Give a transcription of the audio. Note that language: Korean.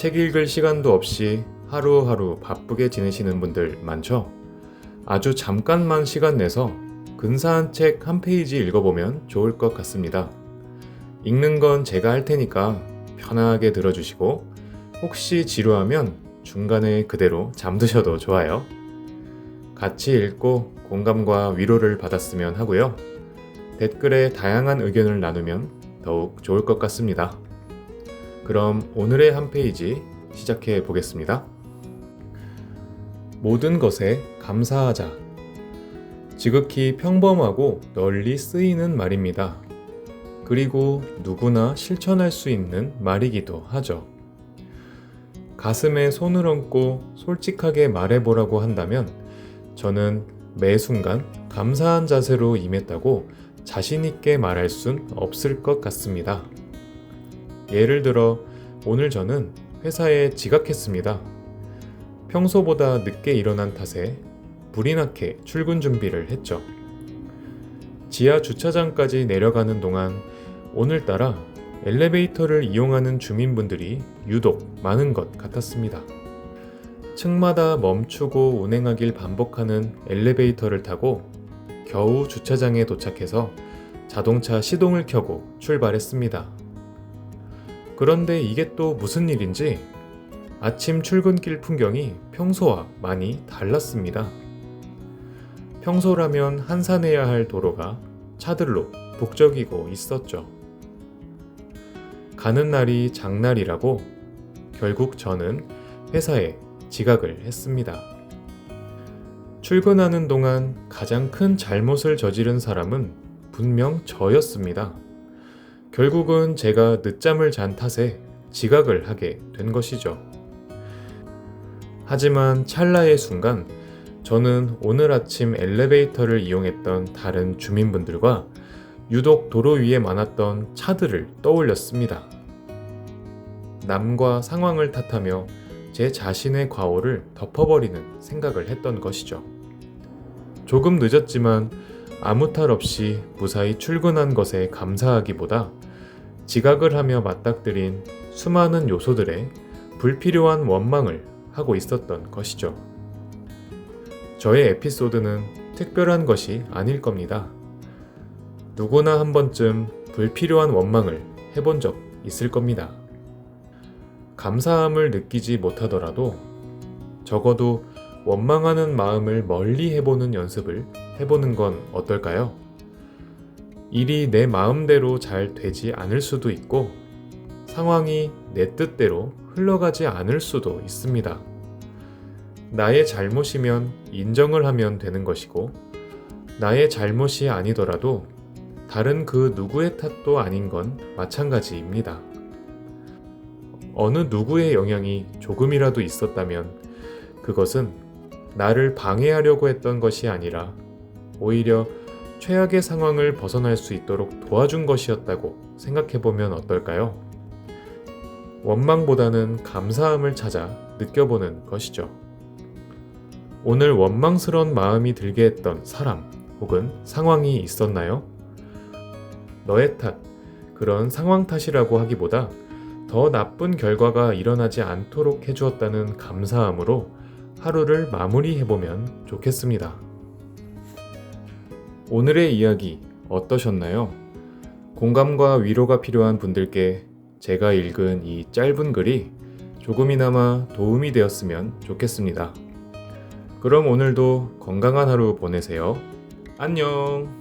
책 읽을 시간도 없이 하루하루 바쁘게 지내시는 분들 많죠? 아주 잠깐만 시간 내서 근사한 책 한 페이지 읽어보면 좋을 것 같습니다. 읽는 건 제가 할 테니까 편하게 들어주시고 혹시 지루하면 중간에 그대로 잠드셔도 좋아요. 같이 읽고 공감과 위로를 받았으면 하고요. 댓글에 다양한 의견을 나누면 더욱 좋을 것 같습니다. 그럼 오늘의 한 페이지 시작해 보겠습니다. 모든 것에 감사하자. 지극히 평범하고 널리 쓰이는 말입니다. 그리고 누구나 실천할 수 있는 말이기도 하죠. 가슴에 손을 얹고 솔직하게 말해보라고 한다면 저는 매 순간 감사한 자세로 임했다고 자신있게 말할 순 없을 것 같습니다. 예를 들어 오늘 저는 회사에 지각했습니다. 평소보다 늦게 일어난 탓에 불이 나게 출근 준비를 했죠. 지하 주차장까지 내려가는 동안 오늘따라 엘리베이터를 이용하는 주민분들이 유독 많은 것 같았습니다. 층마다 멈추고 운행하길 반복하는 엘리베이터를 타고 겨우 주차장에 도착해서 자동차 시동을 켜고 출발했습니다. 그런데 이게 또 무슨 일인지 아침 출근길 풍경이 평소와 많이 달랐습니다. 평소라면 한산해야 할 도로가 차들로 북적이고 있었죠. 가는 날이 장날이라고 결국 저는 회사에 지각을 했습니다. 출근하는 동안 가장 큰 잘못을 저지른 사람은 분명 저였습니다. 결국은 제가 늦잠을 잔 탓에 지각을 하게 된 것이죠. 하지만 찰나의 순간 저는 오늘 아침 엘리베이터를 이용했던 다른 주민분들과 유독 도로 위에 많았던 차들을 떠올렸습니다. 남과 상황을 탓하며 제 자신의 과오를 덮어버리는 생각을 했던 것이죠. 조금 늦었지만 아무 탈 없이 무사히 출근한 것에 감사하기보다 지각을 하며 맞닥뜨린 수많은 요소들에 불필요한 원망을 하고 있었던 것이죠. 저의 에피소드는 특별한 것이 아닐 겁니다. 누구나 한 번쯤 불필요한 원망을 해본 적 있을 겁니다. 감사함을 느끼지 못하더라도 적어도 원망하는 마음을 멀리 해보는 연습을 해보는 건 어떨까요? 일이 내 마음대로 잘 되지 않을 수도 있고 상황이 내 뜻대로 흘러가지 않을 수도 있습니다. 나의 잘못이면 인정을 하면 되는 것이고, 나의 잘못이 아니더라도 다른 그 누구의 탓도 아닌 건 마찬가지입니다. 어느 누구의 영향이 조금이라도 있었다면 그것은 나를 방해하려고 했던 것이 아니라 오히려 최악의 상황을 벗어날 수 있도록 도와준 것이었다고 생각해 보면 어떨까요? 원망보다는 감사함을 찾아 느껴보는 것이죠. 오늘 원망스러운 마음이 들게 했던 사람 혹은 상황이 있었나요? 너의 탓, 그런 상황 탓이라고 하기보다 더 나쁜 결과가 일어나지 않도록 해주었다는 감사함으로 하루를 마무리해보면 좋겠습니다. 오늘의 이야기 어떠셨나요? 공감과 위로가 필요한 분들께 제가 읽은 이 짧은 글이 조금이나마 도움이 되었으면 좋겠습니다. 그럼 오늘도 건강한 하루 보내세요. 안녕!